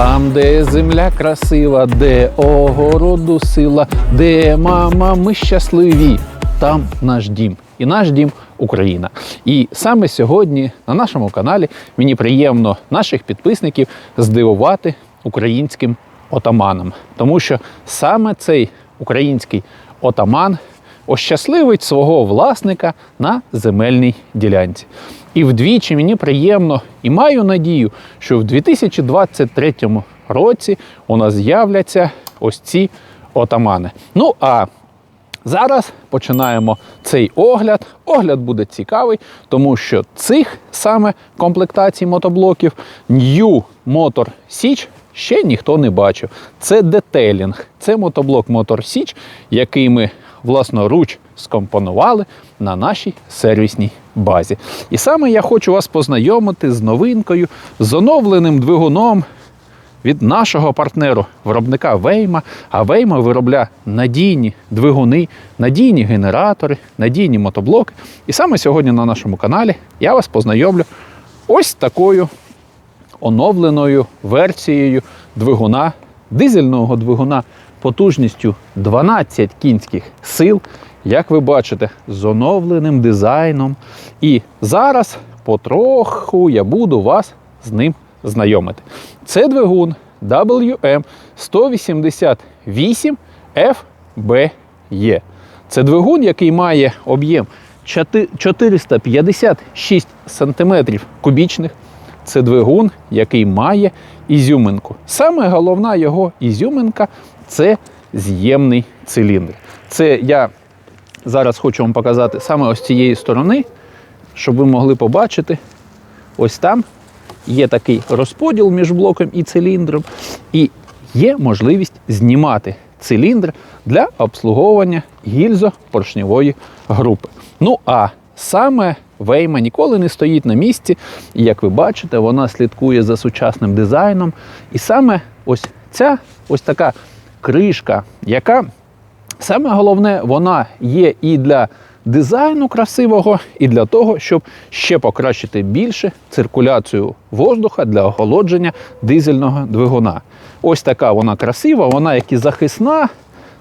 Там, де земля красива, де огороду сила, де мама, ми щасливі. Там наш дім. І наш дім Україна. І саме сьогодні на нашому каналі мені приємно наших підписників здивувати українським отаманом. Тому що саме цей український отаман ощасливить свого власника на земельній ділянці. І вдвічі мені приємно і маю надію, що в 2023 році у нас з'являться ось ці отамани. Ну а Зараз починаємо цей огляд. Огляд буде цікавий, тому що цих саме комплектацій мотоблоків New Motor Siege ще ніхто не бачив. Це детелінг, це мотоблок Motor Siege, який ми власноруч скомпонували на нашій сервісній базі. І саме я хочу вас познайомити з новинкою, з оновленим двигуном від нашого партнеру, виробника Вейма. А Вейма виробляє надійні двигуни, надійні генератори, надійні мотоблоки. І саме сьогодні на нашому каналі я вас познайомлю ось такою оновленою версією двигуна, дизельного двигуна потужністю 12 кінських сил. Як ви бачите, з оновленим дизайном. І зараз потроху я буду вас з ним знайомити. Це двигун WM 188 FBE. Це двигун, який має об'єм 456 см кубічних. Це двигун, який має ізюминку. Саме головна його ізюминка це з'ємний циліндр. Це я зараз хочу вам показати саме ось цієї сторони, щоб ви могли побачити. Ось там є такий розподіл між блоком і циліндром, і є можливість знімати циліндр для обслуговування гільзо-поршневої групи. Ну а саме Вейма ніколи не стоїть на місці, і як ви бачите, вона слідкує за сучасним дизайном. І саме ось ця ось така кришка, яка Саме головне, вона є і для дизайну красивого, і для того, щоб ще покращити більше циркуляцію воздуха для охолодження дизельного двигуна. Ось така вона красива, вона як і захисна.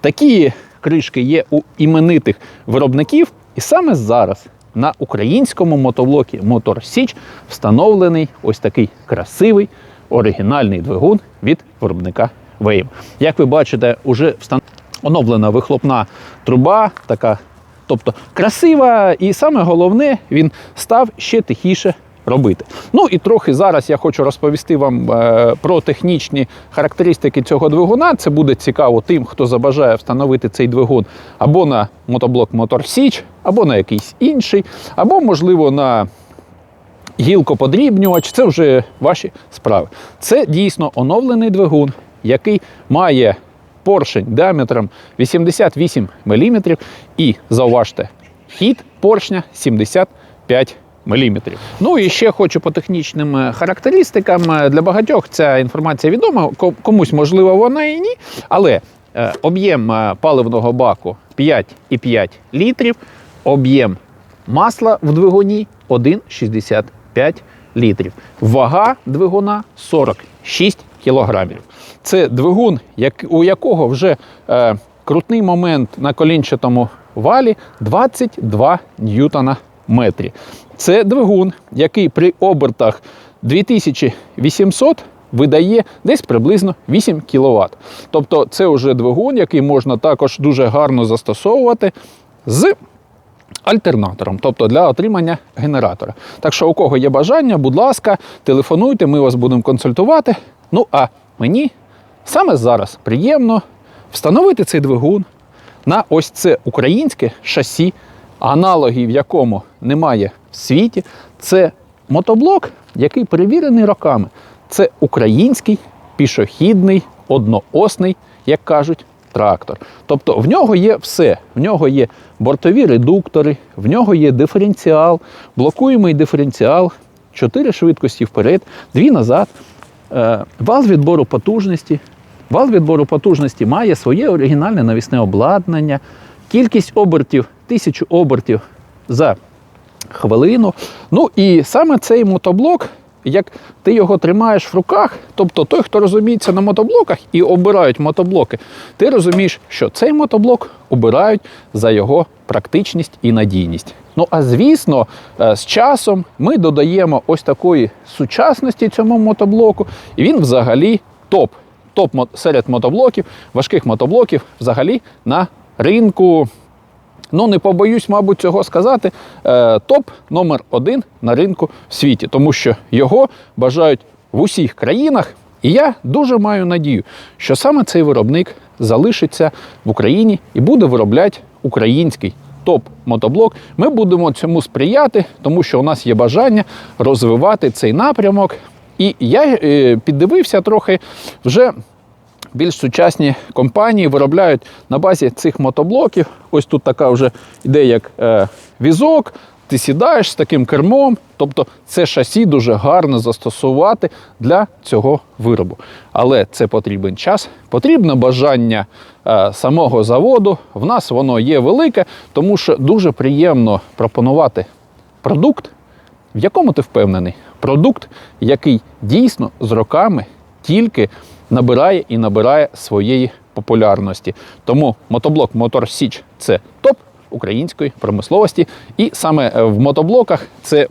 Такі кришки є у іменитих виробників. І саме зараз на українському мотоблокі Motor Siege встановлений ось такий красивий оригінальний двигун від виробника Вейм. Як ви бачите, встановлений оновлена вихлопна труба, така, тобто красива, і саме головне, він став ще тихіше робити. Ну і трохи зараз я хочу розповісти вам е, про технічні характеристики цього двигуна. Це буде цікаво тим, хто забажає встановити цей двигун або на мотоблок Motor Siege, або на якийсь інший, або, можливо, на гілкоподрібнювач. Це вже ваші справи. Це дійсно оновлений двигун, який має поршень діаметром 88 мм і зауважте, хід поршня 75 мм. Ну і ще хочу по технічним е, характеристикам. Е, Для багатьох ця інформація відома, комусь можливо вона і ні. Але е, об'єм паливного баку 5,5 літрів, об'єм масла в двигуні 1,65 літрів. Вага двигуна 46 кілограмів. Це двигун, як, у якого вже е, крутний момент на колінчатому валі 22 ньютона метрі. Це двигун, який при обертах 2800 видає десь приблизно 8 кВт. Тобто це вже двигун, який можна також дуже гарно застосовувати з альтернатором, тобто для отримання генератора. Так що, у кого є бажання, будь ласка, телефонуйте, ми вас будемо консультувати. Ну а мені саме зараз приємно встановити цей двигун на ось це українське шасі, аналогів якому немає в світі. Це мотоблок, який перевірений роками. Це український пішохідний, одноосний, як кажуть, трактор. Тобто в нього є все. В нього є бортові редуктори, в нього є диференціал, блокуємий диференціал, чотири швидкості вперед, дві назад. Е, Вал відбору потужності. Вал відбору потужності має своє оригінальне навісне обладнання, кількість обертів, тисячу обертів за хвилину. Ну і саме цей мотоблок як ти його тримаєш в руках, тобто той, хто розуміється на мотоблоках і обирають мотоблоки, ти розумієш, що цей мотоблок обирають за його практичність і надійність. Ну а звісно, е, з часом ми додаємо ось такої сучасності цьому мотоблоку, і він взагалі топ. Топ серед мотоблоків, важких мотоблоків взагалі на ринку. Ну, не побоюсь, мабуть, цього сказати. Е, топ номер один на ринку в світі, тому що його бажають в усіх країнах. І я дуже маю надію, що саме цей виробник залишиться в Україні і буде виробляти український топ-мотоблок. Ми будемо цьому сприяти, тому що у нас є бажання розвивати цей напрямок. І я е, піддивився трохи вже більш сучасні компанії виробляють на базі цих мотоблоків. Ось тут така вже йде як е, візок. Ти сідаєш з таким кермом, тобто це шасі дуже гарно застосувати для цього виробу. Але це потрібен час, потрібне бажання е, самого заводу. В нас воно є велике, тому що дуже приємно пропонувати продукт, в якому ти впевнений? Продукт, який дійсно з роками тільки набирає і набирає своєї популярності. Тому мотоблок Мотор Січ це топ української промисловості. І саме е, в мотоблоках це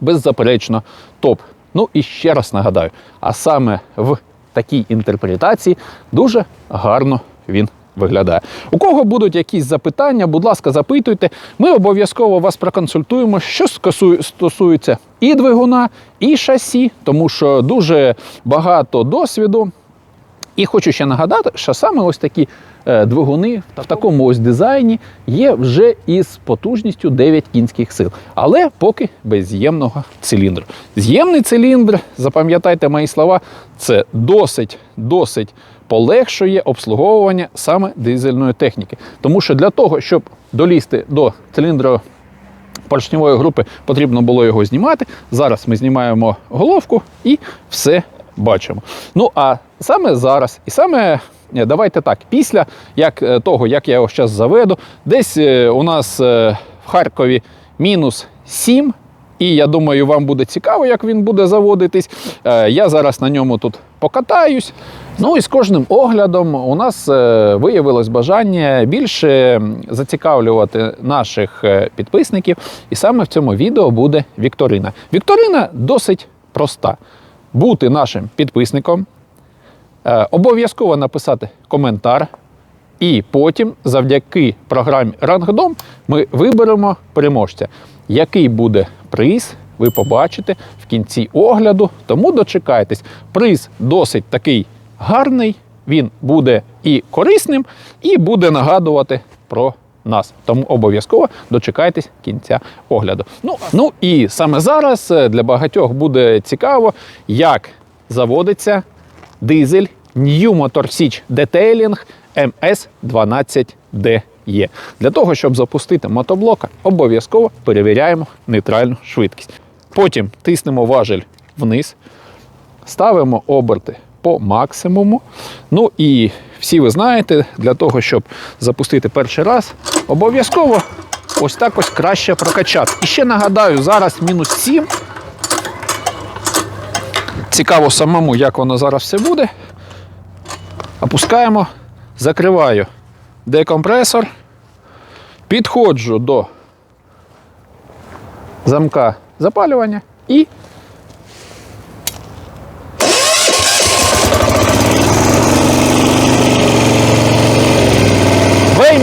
беззаперечно топ. Ну і ще раз нагадаю, а саме в такій інтерпретації дуже гарно він виглядає. У кого будуть якісь запитання, будь ласка, запитуйте. Ми обов'язково вас проконсультуємо, що стосується і двигуна, і шасі, тому що дуже багато досвіду. І хочу ще нагадати, що саме ось такі е, двигуни в такому ось дизайні є вже із потужністю 9 кінських сил, але поки без з'ємного циліндру. З'ємний циліндр, запам'ятайте мої слова, це досить, досить полегшує обслуговування саме дизельної техніки. Тому що для того, щоб долізти до циліндра поршневої групи потрібно було його знімати. Зараз ми знімаємо головку і все бачимо. Ну а саме зараз, і саме давайте так, після як, е, того, як я його зараз заведу, десь е, у нас е, в Харкові мінус 7. І я думаю, вам буде цікаво, як він буде заводитись. Я зараз на ньому тут покатаюсь. Ну і з кожним оглядом у нас е, виявилось бажання більше зацікавлювати наших е, підписників. І саме в цьому відео буде Вікторина. Вікторина досить проста. Бути нашим підписником, е, обов'язково написати коментар. І потім, завдяки програмі Рангдом, ми виберемо переможця. Який буде приз, ви побачите в кінці огляду. Тому дочекайтесь. Приз досить такий гарний, він буде і корисним, і буде нагадувати про нас. Тому обов'язково дочекайтесь кінця огляду. Ну, ну і саме зараз е, для багатьох буде цікаво, як заводиться дизель New Motor Siege Detailing MS12DE. Для того, щоб запустити мотоблока, обов'язково перевіряємо нейтральну швидкість. Потім тиснемо важель вниз, ставимо оберти по максимуму. Ну і всі ви знаєте, для того, щоб запустити перший раз, обов'язково ось так ось краще прокачати. І ще нагадаю, зараз мінус 7. Цікаво самому, як воно зараз все буде. Опускаємо, закриваю декомпресор, підходжу до замка запалювання і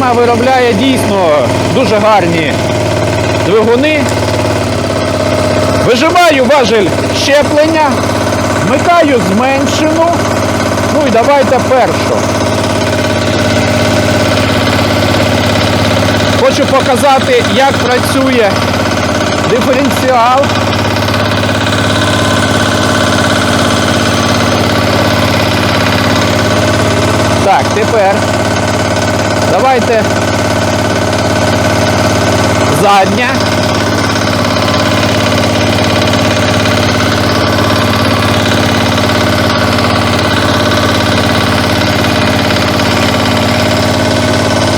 Вейма виробляє дійсно дуже гарні двигуни. Вижимаю важель щеплення, вмикаю зменшену. Ну і давайте першу. Хочу показати, як працює диференціал. Так, тепер давайте задня.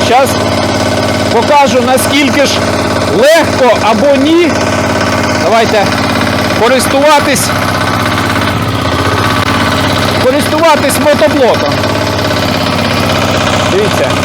Зараз покажу, наскільки ж легко або ні. Давайте користуватись, користуватись мотоблоком. Дивіться.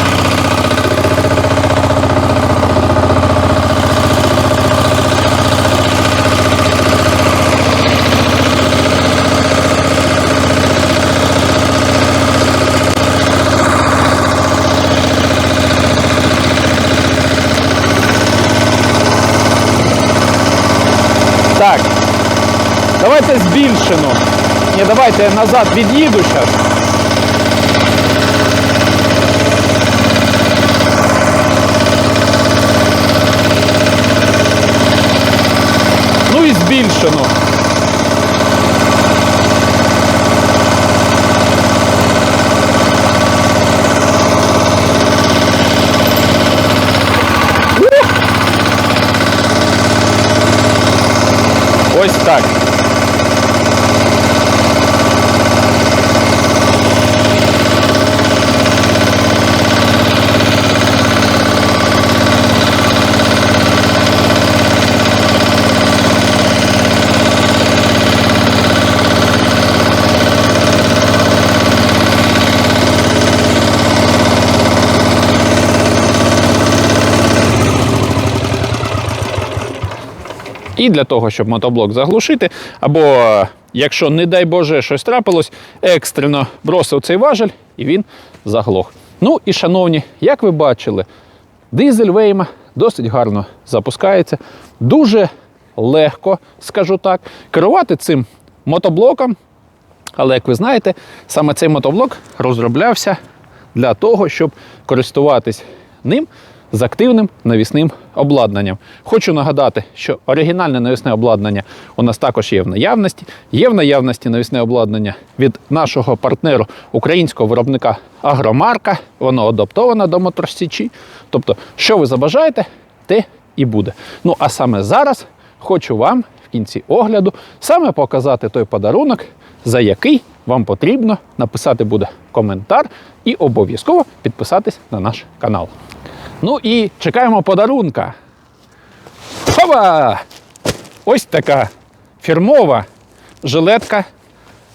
Ні, давайте я назад від'їду зараз. Ну і збільшено. Ось так. І для того, щоб мотоблок заглушити, або якщо, не дай Боже, щось трапилось, екстрено бросив цей важель і він заглох. Ну і шановні, як ви бачили, дизель Вейма досить гарно запускається, дуже легко, скажу так, керувати цим мотоблоком. Але як ви знаєте, саме цей мотоблок розроблявся для того, щоб користуватись ним з активним навісним обладнанням. Хочу нагадати, що оригінальне навісне обладнання у нас також є в наявності. Є в наявності навісне обладнання від нашого партнеру українського виробника Агромарка. Воно адаптоване до моторсічі. Тобто, що ви забажаєте, те і буде. Ну а саме зараз хочу вам в кінці огляду саме показати той подарунок, за який вам потрібно написати буде коментар і обов'язково підписатись на наш канал. Ну і чекаємо подарунка. Хова! Ось така фірмова жилетка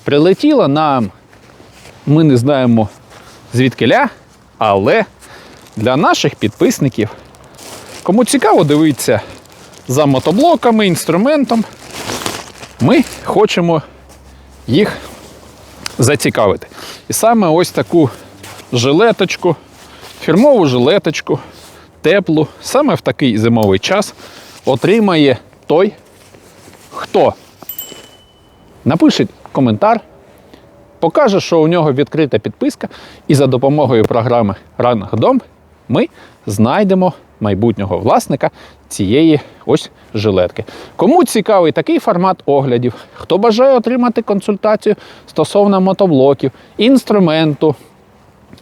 прилетіла нам. Ми не знаємо звідкиля, але для наших підписників, кому цікаво дивитися за мотоблоками, інструментом, ми хочемо їх зацікавити. І саме ось таку жилеточку, фірмову жилеточку, теплу, саме в такий зимовий час отримає той, хто напише коментар, покаже, що у нього відкрита підписка, і за допомогою програми Рангдом ми знайдемо майбутнього власника цієї ось жилетки. Кому цікавий такий формат оглядів, хто бажає отримати консультацію стосовно мотоблоків, інструменту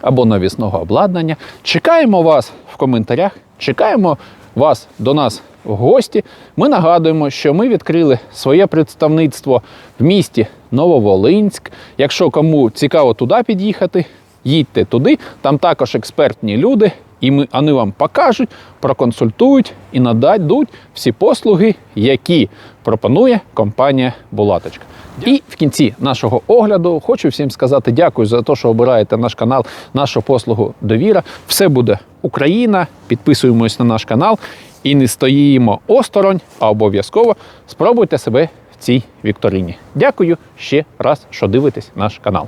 або навісного обладнання, чекаємо вас в коментарях, чекаємо вас до нас в гості. Ми нагадуємо, що ми відкрили своє представництво в місті Нововолинськ. Якщо кому цікаво туди під'їхати, їдьте туди. Там також експертні люди, і ми, вони вам покажуть, проконсультують і нададуть всі послуги, які пропонує компанія Булаточка. І в кінці нашого огляду хочу всім сказати дякую за те, що обираєте наш канал, нашу послугу Довіра. Все буде Україна. Підписуємось на наш канал і не стоїмо осторонь, а обов'язково спробуйте себе в цій вікторині. Дякую ще раз, що дивитесь наш канал.